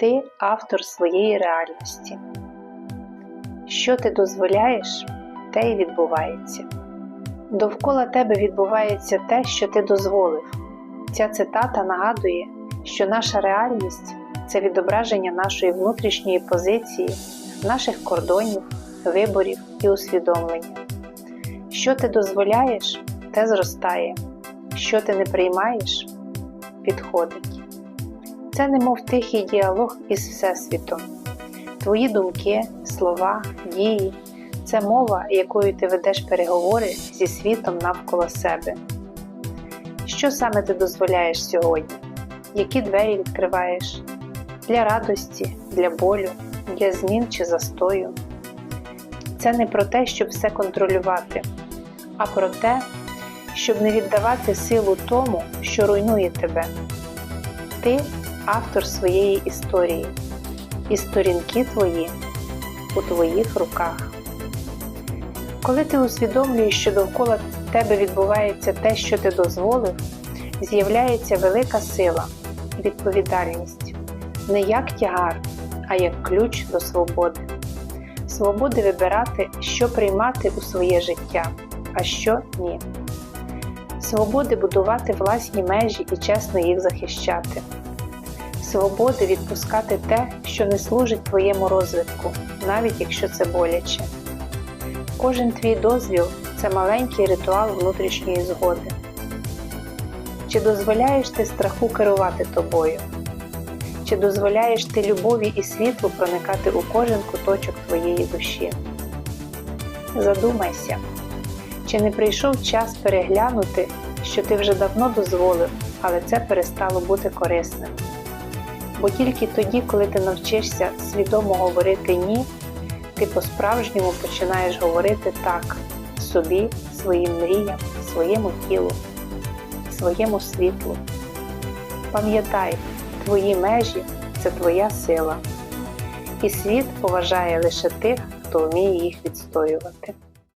Ти автор своєї реальності. Що ти дозволяєш, те й відбувається. Довкола тебе відбувається те, що ти дозволив. Ця цитата нагадує, що наша реальність це відображення нашої внутрішньої позиції, наших кордонів, виборів і усвідомлення. Що ти дозволяєш, те зростає, що ти не приймаєш, підходить. Це немов тихий діалог із Всесвітом. Твої думки, слова, дії це мова, якою ти ведеш переговори зі світом навколо себе. Що саме ти дозволяєш сьогодні? Які двері відкриваєш? Для радості, для болю, для змін чи застою? Це не про те, щоб все контролювати, а про те, щоб не віддавати силу тому, що руйнує тебе. Ти автор своєї історії, і сторінки твої у твоїх руках. Коли ти усвідомлюєш, що довкола тебе відбувається те, що ти дозволив, з'являється велика сила, відповідальність не як тягар, а як ключ до свободи. Свободи вибирати, що приймати у своє життя, а що ні. Свободи будувати власні межі і чесно їх захищати. Свободи відпускати те, що не служить твоєму розвитку, навіть якщо це боляче. Кожен твій дозвіл це маленький ритуал внутрішньої згоди. Чи дозволяєш ти страху керувати тобою? Чи дозволяєш ти любові і світлу проникати у кожен куточок твоєї душі? Задумайся, чи не прийшов час переглянути, що ти вже давно дозволив, але це перестало бути корисним. Бо тільки тоді, коли ти навчишся свідомо говорити ні, ти по-справжньому починаєш говорити так собі, своїм мріям, своєму тілу, своєму світлу. Пам'ятай, твої межі це твоя сила, і світ поважає лише тих, хто вміє їх відстоювати.